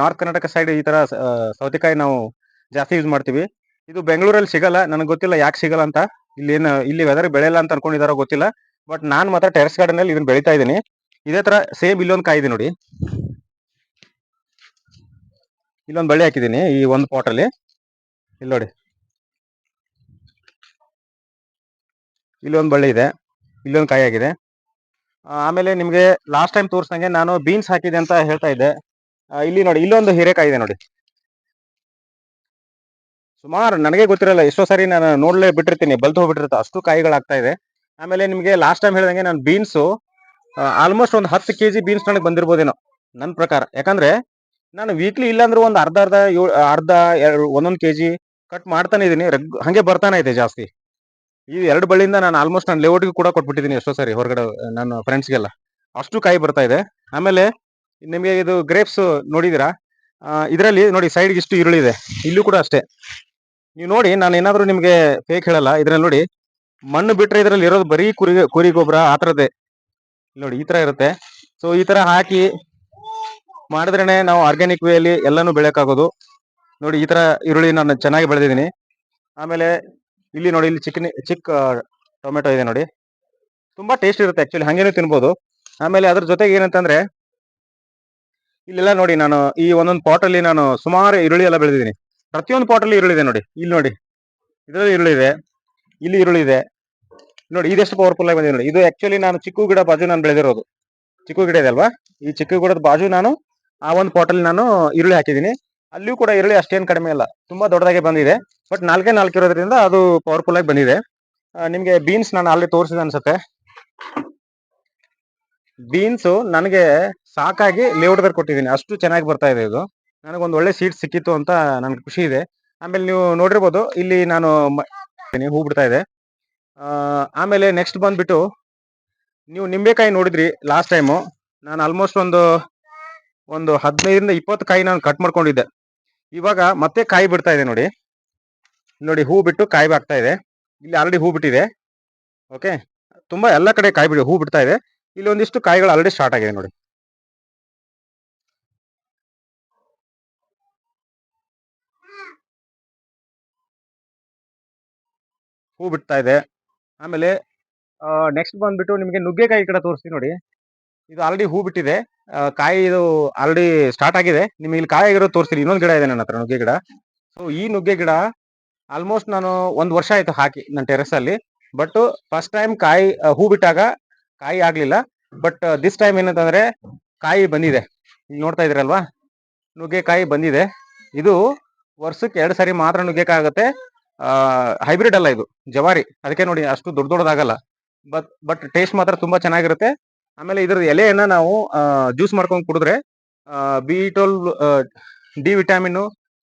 ನಾರ್ತ್ ಕರ್ನಾಟಕ ಸೈಡ್ ಈ ತರ ಸೌತೆಕಾಯಿ ನಾವು ಜಾಸ್ತಿ ಯೂಸ್ ಮಾಡ್ತೀವಿ. ಇದು ಬೆಂಗಳೂರಲ್ಲಿ ಸಿಗಲ್ಲ. ನನಗೆ ಗೊತ್ತಿಲ್ಲ ಯಾಕೆ ಸಿಗಲ್ಲ ಅಂತ. ಇಲ್ಲಿ ಏನು, ಇಲ್ಲಿ ವೆದರ್ ಬೆಳೆಯಲ್ಲ ಅಂತ ಅನ್ಕೊಂಡಿದಾರೋ ಗೊತ್ತಿಲ್ಲ. ಬಟ್ ನಾನು ಮಾತ್ರ ಟೆರೆಸ್ ಗಾರ್ಡನ್ ಅಲ್ಲಿ ಇದನ್ನ ಬೆಳಿತಾ ಇದ್ದೀನಿ. ಇದೇ ತರ ಸೇಮ್ ಇಲ್ಲೊಂದು ಕಾಯಿ ಇದೆ ನೋಡಿ. ಇಲ್ಲೊಂದು ಬಳ್ಳಿ ಹಾಕಿದ್ದೀನಿ ಈ ಒಂದು ಪಾಟ್ ಅಲ್ಲಿ. ಇಲ್ಲಿ ನೋಡಿ. ಇಲ್ಲೊಂದು ಬಳ್ಳಿ ಇದೆ. ಇಲ್ಲೊಂದು ಕಾಯಿ ಆಗಿದೆ. ಆಮೇಲೆ ನಿಮ್ಗೆ ಲಾಸ್ಟ್ ಟೈಮ್ ತೋರಿಸ್ದಂಗೆ ನಾನು ಬೀನ್ಸ್ ಹಾಕಿದೆ ಅಂತ ಹೇಳ್ತಾ ಇದ್ದೆ. ಇಲ್ಲಿ ನೋಡಿ, ಇಲ್ಲೊಂದು ಹೀರೆಕಾಯಿ ಇದೆ ನೋಡಿ. ಸುಮಾರು ನನಗೆ ಗೊತ್ತಿರಲ್ಲ, ಎಷ್ಟೋ ಸಾರಿ ನಾನು ನೋಡ್ಲೇ ಬಿಟ್ಟಿರ್ತೀನಿ ಬಲ್ತು ಹೋಗ್ಬಿಟ್ಟಿರುತ್ತೆ, ಅಷ್ಟು ಕಾಯಿಗಳಾಗ್ತಾ ಇದೆ. ಆಮೇಲೆ ನಿಮಗೆ ಲಾಸ್ಟ್ ಟೈಮ್ ಹೇಳ್ದಂಗೆ ನಾನು ಬೀನ್ಸು ಆಲ್ಮೋಸ್ಟ್ ಒಂದು ಹತ್ತು ಕೆ ಜಿ ಬೀನ್ಸ್ ನನಗೆ ಬಂದಿರ್ಬೋದೇನೋ ನನ್ನ ಪ್ರಕಾರ. ಯಾಕಂದ್ರೆ ನಾನು ವೀಕ್ಲಿ ಇಲ್ಲಾಂದ್ರೂ ಒಂದು ಅರ್ಧ ಅರ್ಧ ಅರ್ಧ, ಎರಡು, ಒಂದೊಂದು ಕೆ ಜಿ ಕಟ್ ಮಾಡ್ತಾನೆ ಇದೀನಿ, ರೆಗ್, ಹಾಗೆ ಬರ್ತಾನೆ ಇದೆ ಜಾಸ್ತಿ. ಈ ಎರಡು ಬಳ್ಳಿಯಿಂದ ನಾನು ಆಲ್ಮೋಸ್ಟ್ ನಾನು ಲೇಔಟ್ಗೆ ಕೂಡ ಕೊಟ್ಬಿಟ್ಟಿದ್ದೀನಿ ಎಷ್ಟೋ ಸಾರಿ ಹೊರಗಡೆ, ನನ್ನ ಫ್ರೆಂಡ್ಸ್ಗೆಲ್ಲ ಅಷ್ಟು ಕಾಯಿ ಬರ್ತಾ ಇದೆ. ಆಮೇಲೆ ನಿಮಗೆ ಇದು ಗ್ರೇಪ್ಸ್ ನೋಡಿದಿರಾ? ಇದರಲ್ಲಿ ನೋಡಿ ಸೈಡ್ಗೆ ಇಷ್ಟು ಈರುಳ್ಳಿ ಇದೆ. ಇಲ್ಲೂ ಕೂಡ ಅಷ್ಟೇ. ನೀವು ನೋಡಿ, ನಾನು ಏನಾದರೂ ನಿಮಗೆ ಫೇಕ್ ಹೇಳಲ್ಲ, ಇದ್ರಲ್ಲಿ ನೋಡಿ ಮಣ್ಣು ಬಿಟ್ಟರೆ ಇದರಲ್ಲಿ ಇರೋದು ಬರೀ ಕುರಿ ಕುರಿ ಗೊಬ್ಬರ, ಆ ಥರದ್ದೇ. ನೋಡಿ, ಈ ತರ ಇರುತ್ತೆ. ಸೊ ಈ ತರ ಹಾಕಿ ಮಾಡಿದ್ರೇ ನಾವು ಆರ್ಗ್ಯಾನಿಕ್ ವೇಯಲ್ಲಿ ಎಲ್ಲನೂ ಬೆಳೆಯೋಕ್ಕಾಗೋದು. ನೋಡಿ, ಈ ಥರ ಈರುಳ್ಳಿ ನಾನು ಚೆನ್ನಾಗಿ ಬೆಳೆದಿದ್ದೀನಿ. ಆಮೇಲೆ ಇಲ್ಲಿ ನೋಡಿ, ಇಲ್ಲಿ ಚಿಕನ್, ಚಿಕ್ಕ ಟೊಮೆಟೊ ಇದೆ ನೋಡಿ. ತುಂಬಾ ಟೇಸ್ಟ್ ಇರುತ್ತೆ ಆಕ್ಚುಲಿ ಹಂಗೇನು ತಿನ್ಬೋದು. ಆಮೇಲೆ ಅದ್ರ ಜೊತೆಗೆ ಏನಂತಂದ್ರೆ, ಇಲ್ಲೆಲ್ಲ ನೋಡಿ ನಾನು ಈ ಒಂದೊಂದು ಪಾಟ್ ಅಲ್ಲಿ ನಾನು ಸುಮಾರು ಈರುಳ್ಳಿ ಎಲ್ಲ ಬೆಳೆದಿದ್ದೀನಿ. ಪ್ರತಿಯೊಂದು ಪಾಟ್ ಅಲ್ಲಿ ಈರುಳ್ಳಿ ಇದೆ ನೋಡಿ. ಇಲ್ಲಿ ನೋಡಿ. ಇದರಲ್ಲಿ ಈರುಳ್ಳಿ ಇದೆ. ಇಲ್ಲಿ ಈರುಳ್ಳಿ ಇದೆ. ನೋಡಿ, ಇದೆಷ್ಟು ಪವರ್ಫುಲ್ ಆಗಿ ಬಂದಿದೆ ನೋಡಿ. ಇದು ಆಕ್ಚುಲಿ ನಾನು ಚಿಕ್ಕು ಗಿಡ ಬಾಜು ನಾನು ಬೆಳೆದಿರೋದು. ಚಿಕ್ಕು ಗಿಡ ಇದೆ ಅಲ್ವಾ? ಈ ಚಿಕ್ಕು ಗಿಡದ ಬಾಜು ನಾನು ಆ ಒಂದು ಪಾಟಲ್ಲಿ ನಾನು ಈರುಳ್ಳಿ ಹಾಕಿದ್ದೀನಿ. ಅಲ್ಲಿಯೂ ಕೂಡ ಈರುಳ್ಳಿ ಅಷ್ಟೇನು ಕಡಿಮೆ ಇಲ್ಲ. ತುಂಬಾ ದೊಡ್ಡದಾಗಿ ಬಂದಿದೆ. ಬಟ್ ನಾಲ್ಕೇ ನಾಲ್ಕು ಇರೋದ್ರಿಂದ ಅದು ಪವರ್ಫುಲ್ ಆಗಿ ಬಂದಿದೆ. ನಿಮಗೆ ಬೀನ್ಸ್ ನಾನು ಅಲ್ಲಿ ತೋರಿಸಿದೆ ಅನ್ಸುತ್ತೆ. ಬೀನ್ಸು ನನಗೆ ಸಾಕಾಗಿ ಲೇಔಟ್ದಲ್ಲಿ ಕೊಟ್ಟಿದ್ದೀನಿ. ಅಷ್ಟು ಚೆನ್ನಾಗಿ ಬರ್ತಾ ಇದೆ ಇದು. ನನಗೊಂದು ಒಳ್ಳೆ ಸೀಟ್ ಸಿಕ್ಕಿತ್ತು ಅಂತ ನನಗೆ ಖುಷಿ ಇದೆ. ಆಮೇಲೆ ನೀವು ನೋಡಿರ್ಬೋದು, ಇಲ್ಲಿ ನಾನು ಹೂ ಬಿಡ್ತಾ ಇದೆ. ಆಮೇಲೆ ನೆಕ್ಸ್ಟ್ ಬಂದ್ಬಿಟ್ಟು ನೀವು ನಿಂಬೆಕಾಯಿ ನೋಡಿದ್ರಿ ಲಾಸ್ಟ್ ಟೈಮು ನಾನು ಆಲ್ಮೋಸ್ಟ್ ಒಂದು ಒಂದು ಹದಿನೈದರಿಂದ ಇಪ್ಪತ್ತು ಕಾಯಿ ನಾನು ಕಟ್ ಮಾಡ್ಕೊಂಡಿದ್ದೆ. ಇವಾಗ ಮತ್ತೆ ಕಾಯಿ ಬಿಡ್ತಾ ಇದೆ ನೋಡಿ. ನೋಡಿ ಹೂ ಬಿಟ್ಟು ಕಾಯಿ ಆಗ್ತಾ ಇದೆ. ಇಲ್ಲಿ ಆಲ್ರೆಡಿ ಹೂ ಬಿಟ್ಟಿದೆ. ಓಕೆ ತುಂಬಾ ಎಲ್ಲ ಕಡೆ ಕಾಯಿ ಬಿಡಿ, ಹೂ ಬಿಡ್ತಾ ಇದೆ. ಇಲ್ಲಿ ಒಂದಿಷ್ಟು ಕಾಯಿಗಳು ಆಲ್ರೆಡಿ ಸ್ಟಾರ್ಟ್ ಆಗಿದೆ ನೋಡಿ. ಹೂ ಬಿಡ್ತಾ ಇದೆ. ಆಮೇಲೆ ನೆಕ್ಸ್ಟ್ ಬಂದ್ಬಿಟ್ಟು ನಿಮಗೆ ನುಗ್ಗೆಕಾಯಿ ಕಡೆ ತೋರಿಸ್ತೀನಿ ನೋಡಿ. ಇದು ಆಲ್ರೆಡಿ ಹೂ ಬಿಟ್ಟಿದೆ. ಕಾಯಿ ಇದು ಆಲ್ರೆಡಿ ಸ್ಟಾರ್ಟ್ ಆಗಿದೆ. ನಿಮಗೆ ಇಲ್ಲಿ ಕಾಯಿ ಆಗಿರೋ ತೋರಿಸ್ತೀನಿ. ಇನ್ನೊಂದು ಗಿಡ ಇದೆ ನನ್ನ ಹತ್ರ ನುಗ್ಗೆ ಗಿಡ. ಸೊ ಈ ನುಗ್ಗೆ ಗಿಡ ಆಲ್ಮೋಸ್ಟ್ ನಾನು ಒಂದು ವರ್ಷ ಆಯ್ತು ಹಾಕಿ ನನ್ನ ಟೆರೆಸ್ ಅಲ್ಲಿ. ಬಟ್ ಫಸ್ಟ್ ಟೈಮ್ ಕಾಯಿ ಹೂ ಬಿಟ್ಟಾಗ ಕಾಯಿ ಆಗಲಿಲ್ಲ. ಬಟ್ ದಿಸ್ ಟೈಮ್ ಏನಂತಂದ್ರೆ ಕಾಯಿ ಬಂದಿದೆ. ಇಲ್ಲಿ ನೋಡ್ತಾ ಇದ್ರಲ್ವಾ ನುಗ್ಗೆಕಾಯಿ ಬಂದಿದೆ. ಇದು ವರ್ಷಕ್ಕೆ ಎರಡು ಸಾರಿ ಮಾತ್ರ ನುಗ್ಗೆಕಾಯಿ ಆಗುತ್ತೆ. ಹೈಬ್ರಿಡ್ ಅಲ್ಲ ಇದು. ಜವಾರಿ. ಅದಕ್ಕೆ ನೋಡಿ ಅಷ್ಟು ದೊಡ್ಡ ದೊಡ್ಡದಾಗಲ್ಲ. ಬಟ್ ಬಟ್ ಟೇಸ್ಟ್ ಮಾತ್ರ ತುಂಬಾ ಚೆನ್ನಾಗಿರುತ್ತೆ. ಆಮೇಲೆ ಇದ್ರ ಎಲೆಯನ್ನ ನಾವು ಜ್ಯೂಸ್ ಮಾಡ್ಕೊಂಡು ಕುಡಿದ್ರೆ B twelve D vitamin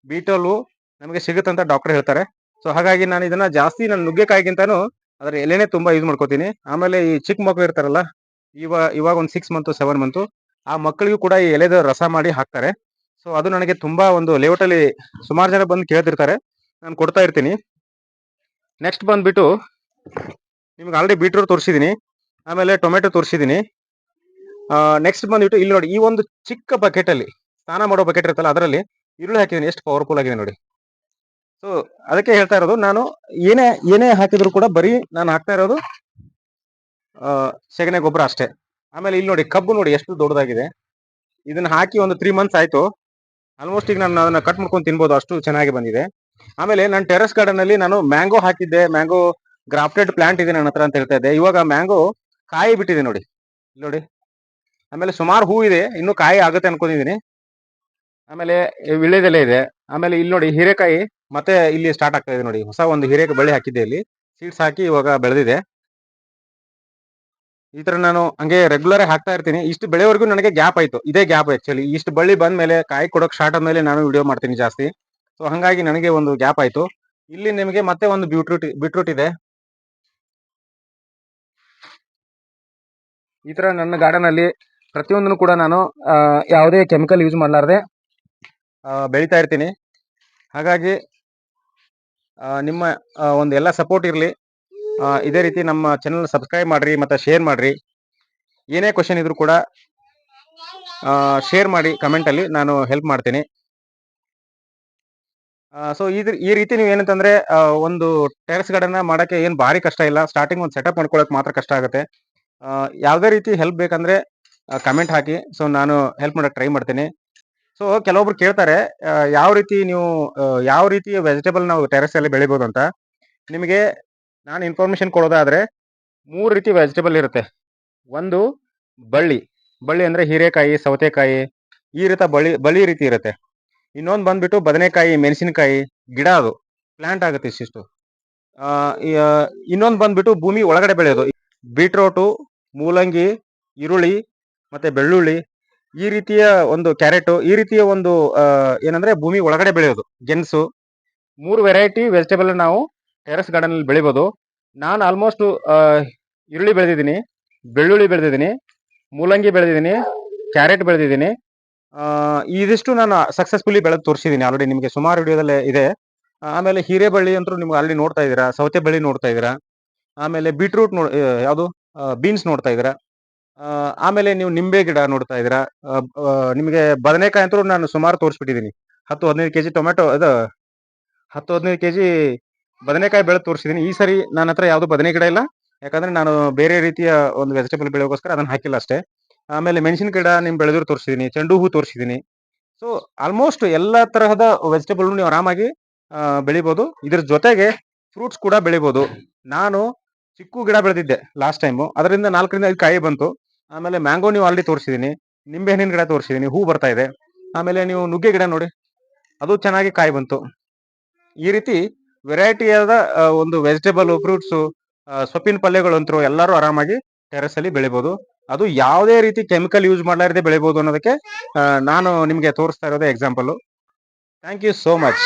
B twelve ನಮಗೆ ಸಿಗುತ್ತಂತ ಡಾಕ್ಟರ್ ಹೇಳ್ತಾರೆ. ಸೊ ಹಾಗಾಗಿ ನಾನು ಇದನ್ನ ಜಾಸ್ತಿ ನಾನು ನುಗ್ಗೆಕಾಯಿಗಿಂತಾನು ಅದರ ಎಲೆನೇ ತುಂಬಾ ಯೂಸ್ ಮಾಡ್ಕೋತೀನಿ. ಆಮೇಲೆ ಈ ಚಿಕ್ಕ ಮಕ್ಳು ಇರ್ತಾರಲ್ಲ ಇವಾಗ ಇವಾಗ ಒಂದು ಸಿಕ್ಸ್ ಮಂತ್ ಸೆವೆನ್ ಮಂತ್ ಆ ಮಕ್ಕಳಿಗೂ ಕೂಡ ಈ ಎಲೆದ ರಸ ಮಾಡಿ ಹಾಕ್ತಾರೆ. ಸೊ ಅದು ನನಗೆ ತುಂಬಾ ಒಂದು ಲೇಔಟ್ ಅಲ್ಲಿ ಸುಮಾರು ಜನ ಬಂದು ಕೇಳ್ತಿರ್ತಾರೆ. ನಾನು ಕೊಡ್ತಾ ಇರ್ತೀನಿ. ನೆಕ್ಸ್ಟ್ ಬಂದ್ಬಿಟ್ಟು, ನಿಮ್ಗೆ ಆಲ್ರೆಡಿ ಬೀಟ್ರೂಟ್ ತೋರಿಸಿದ್ದೀನಿ ಆಮೇಲೆ ಟೊಮೆಟೊ ತೋರಿಸಿದ್ದೀನಿ ನೆಕ್ಸ್ಟ್ ಬಂದ್ಬಿಟ್ಟು ಇಲ್ಲಿ ನೋಡಿ, ಈ ಒಂದು ಚಿಕ್ಕ ಬಕೆಟ್ ಅಲ್ಲಿ, ಸ್ನಾನ ಮಾಡೋ ಬಕೆಟ್ ಇರುತ್ತಲ್ಲ, ಅದರಲ್ಲಿ ಈರುಳ್ಳಿ ಹಾಕಿದ್ದೀನಿ, ಎಷ್ಟು ಪವರ್ಫುಲ್ ಆಗಿದೆ ನೋಡಿ. ಸೊ ಅದಕ್ಕೆ ಹೇಳ್ತಾ ಇರೋದು, ನಾನು ಏನೇ ಏನೇ ಹಾಕಿದ್ರು ಕೂಡ ಬರೀ ನಾನು ಹಾಕ್ತಾ ಇರೋದು ಸೆಗಣೆ ಗೊಬ್ಬರ ಅಷ್ಟೇ. ಆಮೇಲೆ ಇಲ್ಲಿ ನೋಡಿ, ಕಬ್ಬು ನೋಡಿ, ಎಷ್ಟು ದೊಡ್ಡದಾಗಿದೆ. ಇದನ್ನ ಹಾಕಿ ಒಂದು ತ್ರೀ ಮಂತ್ಸ್ ಆಯ್ತು. ಆಲ್ಮೋಸ್ಟ್ ಈಗ ನಾನು ಅದನ್ನ ಕಟ್ ಮಾಡ್ಕೊಂಡು ತಿನ್ಬೋದು, ಅಷ್ಟು ಚೆನ್ನಾಗಿ ಬಂದಿದೆ. ಆಮೇಲೆ ನಾನು ಟೆರೆಸ್ ಗಾರ್ಡನ್ ಅಲ್ಲಿ ನಾನು ಮ್ಯಾಂಗೋ ಹಾಕಿದ್ದೆ ಮ್ಯಾಂಗೋ ಗ್ರಾಫ್ಟೆಡ್ ಪ್ಲಾಂಟ್ ಇದೆ ನನ್ನ ಹತ್ರ ಅಂತ ಹೇಳ್ತಾ ಇದ್ದೆ. ಇವಾಗ ಮ್ಯಾಂಗೋ ಕಾಯಿ ಬಿಟ್ಟಿದೆ ನೋಡಿ. ನೋಡಿ. ಆಮೇಲೆ ಸುಮಾರು ಹೂ ಇದೆ, ಇನ್ನು ಕಾಯಿ ಆಗುತ್ತೆ ಅನ್ಕೊಂಡಿದೀನಿ. ಆಮೇಲೆ ವಿಳ್ಯದೆಲೆ ಇದೆ, ಆಮೇಲೆ ಇಲ್ಲಿ ನೋಡಿ ಹೀರೆಕಾಯಿ ಮತ್ತೆ ಇಲ್ಲಿ ಸ್ಟಾರ್ಟ್ ಆಗ್ತಾ ಇದೆ ನೋಡಿ, ಹೊಸ ಒಂದು ಹೀರೆಕಾಯಿ ಬಳ್ಳಿ ಹಾಕಿದ್ದೆ ಇಲ್ಲಿ ಸೀಡ್ಸ್ ಹಾಕಿ ಇವಾಗ ಬೆಳೆದಿದೆ. ಈ ತರ ನಾನು ಹಂಗೆ ರೆಗ್ಯುಲರ್ ಹಾಕ್ತಾ ಇರ್ತೀನಿ, ಇಷ್ಟು ಬೆಳೆವರೆಗೂ ನನಗೆ ಗ್ಯಾಪ್ ಆಯ್ತು, ಇದೇ ಗ್ಯಾಪ್ ಆಕ್ಚುಲಿ ಇಷ್ಟು ಬಳ್ಳಿ ಬಂದ ಮೇಲೆ ಕಾಯಿ ಕೊಡೋಕೆ ಸ್ಟಾರ್ಟ್ ಆದ್ಮೇಲೆ ನಾನು ವಿಡಿಯೋ ಮಾಡ್ತೀನಿ ಜಾಸ್ತಿ ಸೊ ಹಂಗಾಗಿ ನನಗೆ ಒಂದು ಗ್ಯಾಪ್ ಆಯ್ತು. ಇಲ್ಲಿ ನಿಮಗೆ ಮತ್ತೆ ಒಂದು ಬೀಟ್ರೂಟ್ ಬೀಟ್ರೂಟ್ ಇದೆ. ಈ ತರ ನನ್ನ ಗಾರ್ಡನ್ ಅಲ್ಲಿ ಪ್ರತಿಯೊಂದನ್ನು ಕೂಡ ನಾನು ಯಾವುದೇ ಕೆಮಿಕಲ್ ಯೂಸ್ ಮಾಡಲಾರ್ದೆ ಬೆಳೀತಾ ಇರ್ತೀನಿ. ಹಾಗಾಗಿ ನಿಮ್ಮ ಒಂದು ಎಲ್ಲ ಸಪೋರ್ಟ್ ಇರಲಿ. ಇದೇ ರೀತಿ ನಮ್ಮ ಚಾನಲ್ ಸಬ್ಸ್ಕ್ರೈಬ್ ಮಾಡ್ರಿ, ಮತ್ತೆ ಶೇರ್ ಮಾಡ್ರಿ. ಏನೇ ಕ್ವಶನ್ ಇದ್ರೂ ಕೂಡ ಶೇರ್ ಮಾಡಿ ಕಮೆಂಟಲ್ಲಿ ನಾನು ಹೆಲ್ಪ್ ಮಾಡ್ತೀನಿ. ಸೊ ಇದ್ರ ಈ ರೀತಿ ನೀವು ಏನಂತಂದ್ರೆ ಒಂದು ಟೆರೆಸ್ ಗಾರ್ಡನ್ ಮಾಡೋಕ್ಕೆ ಏನು ಭಾರಿ ಕಷ್ಟ ಇಲ್ಲ. ಸ್ಟಾರ್ಟಿಂಗ್ ಒಂದು ಸೆಟಪ್ ಮಾಡ್ಕೊಳ್ಳೋಕೆ ಮಾತ್ರ ಕಷ್ಟ ಆಗುತ್ತೆ. ಯಾವುದೇ ರೀತಿ ಹೆಲ್ಪ್ ಬೇಕಂದ್ರೆ ಕಮೆಂಟ್ ಹಾಕಿ. ಸೊ ನಾನು ಹೆಲ್ಪ್ ಮಾಡೋಕೆ ಟ್ರೈ ಮಾಡ್ತೀನಿ. ಸೊ ಕೆಲವೊಬ್ರು ಕೇಳ್ತಾರೆ ಯಾವ ರೀತಿ ನೀವು ಯಾವ ರೀತಿ ವೆಜಿಟೇಬಲ್ ನಾವು ಟೆರೆಸ್ ಅಲ್ಲಿ ಬೆಳಿಬೋದು ಅಂತ. ನಿಮಗೆ ನಾನು ಇನ್ಫಾರ್ಮೇಶನ್ ಕೊಡೋದಾದ್ರೆ, ಮೂರು ರೀತಿ ವೆಜಿಟೇಬಲ್ ಇರುತ್ತೆ. ಒಂದು, ಬಳ್ಳಿ. ಬಳ್ಳಿ ಅಂದ್ರೆ ಹೀರೆಕಾಯಿ, ಸೌತೆಕಾಯಿ, ಈ ರೀತಿ ಬಳ್ಳಿ ಬಳ್ಳಿ ರೀತಿ ಇರುತ್ತೆ. ಇನ್ನೊಂದು ಬಂದ್ಬಿಟ್ಟು ಬದನೆಕಾಯಿ, ಮೆಣಸಿನಕಾಯಿ, ಗಿಡ ಅದು. ಪ್ಲಾಂಟ್ ಆಗುತ್ತೆ ಇಷ್ಟಿಷ್ಟು. ಇನ್ನೊಂದು ಬಂದ್ಬಿಟ್ಟು ಭೂಮಿ ಒಳಗಡೆ ಬೆಳೆಯೋದು. ಬೀಟ್ರೋಟು ಮೂಲಂಗಿ, ಈರುಳ್ಳಿ ಮತ್ತೆ ಬೆಳ್ಳುಳ್ಳಿ, ಈ ರೀತಿಯ ಒಂದು ಕ್ಯಾರೆಟು ಈ ರೀತಿಯ ಒಂದು ಏನಂದ್ರೆ ಭೂಮಿ ಒಳಗಡೆ ಬೆಳೆಯೋದು, ಗೆಣಸು. ಮೂರು ವೆರೈಟಿ ವೆಜಿಟೇಬಲ್ ನಾವು ಟೆರೆಸ್ ಗಾರ್ಡನ್ ಅಲ್ಲಿ ಬೆಳಿಬೋದು. ನಾನು ಆಲ್ಮೋಸ್ಟ್ ಈರುಳ್ಳಿ ಬೆಳೆದಿದ್ದೀನಿ, ಬೆಳ್ಳುಳ್ಳಿ ಬೆಳೆದಿದ್ದೀನಿ, ಮೂಲಂಗಿ ಬೆಳೆದಿದ್ದೀನಿ ಕ್ಯಾರೆಟ್ ಬೆಳೆದಿದ್ದೀನಿ. ಇದಿಷ್ಟು ನಾನು ಸಕ್ಸಸ್ಫುಲಿ ಬೆಳೆದು ತೋರಿಸಿದ್ದೀನಿ ಆಲ್ರೆಡಿ ನಿಮಗೆ. ಸುಮಾರು ವಿಡಿಯೋದಲ್ಲೇ ಇದೆ. ಆಮೇಲೆ ಹೀರೆಬಳ್ಳಿ ಅಂತೂ ನಿಮ್ಗೆ ಅಲ್ಲಿ ನೋಡ್ತಾ ಇದ್ದೀರಾ ಸೌತೆ ಬಳ್ಳಿ ನೋಡ್ತಾ ಇದ್ದೀರಾ. ಆಮೇಲೆ ಬೀಟ್ರೂಟ್ ನೋ ಯಾವುದು? ಬೀನ್ಸ್ ನೋಡ್ತಾ ಇದ್ದೀರಾ. ಆಮೇಲೆ ನೀವು ನಿಂಬೆ ಗಿಡ ನೋಡ್ತಾ ಇದ್ದೀರಾ? ನಿಮಗೆ ಬದನೆಕಾಯಿ ಅಂತೂ ನಾನು ಸುಮಾರು ತೋರಿಸ್ಬಿಟ್ಟಿದ್ದೀನಿ. ಹತ್ತು ಹದಿನೈದು ಕೆಜಿ ಟೊಮೆಟೊ ಅದು ಹತ್ತು ಹದಿನೈದು ಕೆಜಿ ಬದನೆಕಾಯಿ ಬೆಳೆದು ತೋರಿಸಿದ್ದೀನಿ. ಈ ಸರಿ ನನ್ನ ಹತ್ರ ಯಾವುದು ಬದನೆ ಗಿಡ ಇಲ್ಲ. ಯಾಕಂದ್ರೆ ನಾನು ಬೇರೆ ರೀತಿಯ ಒಂದು ವೆಜಿಟೇಬಲ್ ಬೆಳೆಯೋಕ್ಕೋಸ್ಕರ ಅದನ್ನ ಹಾಕಿಲ್ಲ ಅಷ್ಟೇ. ಆಮೇಲೆ ಮೆಣಸಿನ ಗಿಡ ನಿಮ್ ಬೆಳೆದ್ರು ತೋರಿಸಿದ್ದೀನಿ ಚೆಂಡು ಹೂ ತೋರಿಸಿದ್ದೀನಿ ಸೊ ಆಲ್ಮೋಸ್ಟ್ ಎಲ್ಲ ತರಹದ ವೆಜಿಟೇಬಲ್ ನೀವು ಆರಾಮಾಗಿ ಬೆಳಿಬೋದು. ಇದ್ರ ಜೊತೆಗೆ ಫ್ರೂಟ್ಸ್ ಕೂಡ ಬೆಳಿಬೋದು. ನಾನು ಚಿಕ್ಕು ಗಿಡ ಬೆಳೆದಿದ್ದೆ ಲಾಸ್ಟ್ ಟೈಮು ಅದರಿಂದ ನಾಲ್ಕರಿಂದ ಐದು ಕಾಯಿ ಬಂತು. ಆಮೇಲೆ ಮ್ಯಾಂಗೋ ನೀವು ಆಲ್ರೆಡಿ ತೋರಿಸಿದ್ದೀನಿ ನಿಂಬೆ ಹಣ್ಣಿನ ಗಿಡ ತೋರಿಸಿದ್ದೀನಿ ಹೂ ಬರ್ತಾ ಇದೆ. ಆಮೇಲೆ ನೀವು ನುಗ್ಗೆ ಗಿಡ ನೋಡಿ, ಅದು ಚೆನ್ನಾಗಿ ಕಾಯಿ ಬಂತು. ಈ ರೀತಿ ವೆರೈಟಿಯಾದ ಒಂದು ವೆಜಿಟೇಬಲ್ ಫ್ರೂಟ್ಸ್ ಸೊಪ್ಪಿನ ಪಲ್ಯಗಳಂತರೂ ಎಲ್ಲರೂ ಆರಾಮಾಗಿ ಟೆರೆಸ್ ಅಲ್ಲಿ ಬೆಳಿಬೋದು. ಅದು ಯಾವುದೇ ರೀತಿ ಕೆಮಿಕಲ್ ಯೂಸ್ ಮಾಡಲಾರದೆ ಬೆಳಿಬೋದು ಅನ್ನೋದಕ್ಕೆ ನಾನು ನಿಮಗೆ ತೋರಿಸ್ತಾ ಇರೋದೇ example thank you so much